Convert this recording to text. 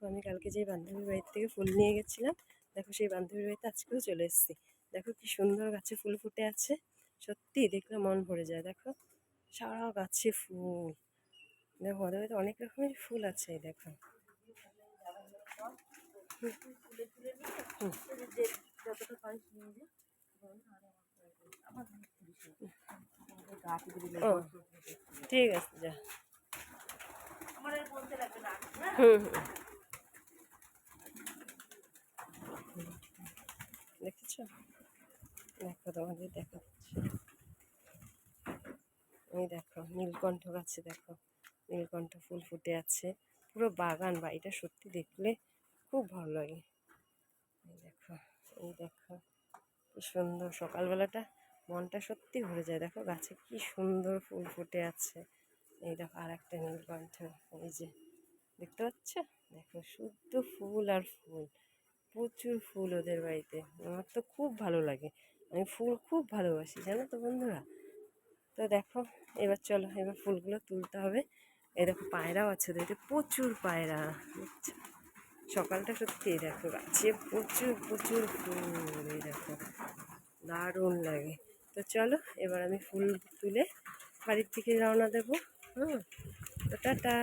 দেখো আমি কালকে যেই বান্ধবীর বাড়ি থেকে ফুল নিয়ে গেছিলাম, দেখো সেই বান্ধবীর বাড়িতে আজকেও চলে এসেছি। দেখো কি সুন্দর গাছে ফুল ফুটে আছে সত্যি দেখলে মন ভরে যায়। দেখো, সারা গাছে ফুল। দেখো, ওদের বাড়িতে অনেক রকমের ফুল আছে দেখো। যা ঠিক আছে যা হুম। হুম। দেখেছ দেখো তোমাদের দেখাচ্ছি। এই দেখো, নীলকণ্ঠ গাছে দেখো, নীলকণ্ঠ ফুল ফুটে আছে। পুরো বাগান বাড়িটা সত্যি দেখলে খুব ভালো লাগে। এই দেখো এই দেখো, কি সুন্দর সকালবেলাটা, মনটা সত্যি ভরে যায়। দেখো গাছে কি সুন্দর ফুল ফুটে আছে। এই দেখো আর একটা নীলকণ্ঠ, এই যে, দেখতে পাচ্ছ? দেখো শুদ্ধ ফুল আর ফুল। প্রচুর ফুল ওদের বাড়িতে। আমার তো খুব ভালো লাগে। আমি ফুল খুব ভালোবাসি, জানো তো বন্ধুরা? তো দেখো, এবার চলো, এবার ফুলগুলো তুলতে হবে। এই দেখো, পায়রাও আছে ওদের প্রচুর পায়রা। সকালটা সত্যি দেখো, গাছে প্রচুর প্রচুর ফুল, এই দেখো। দারুণ লাগে। তো চলো, এবার আমি ফুল তুলে বাড়ির থেকে রওনা দেবো। হুম, তো টাটা।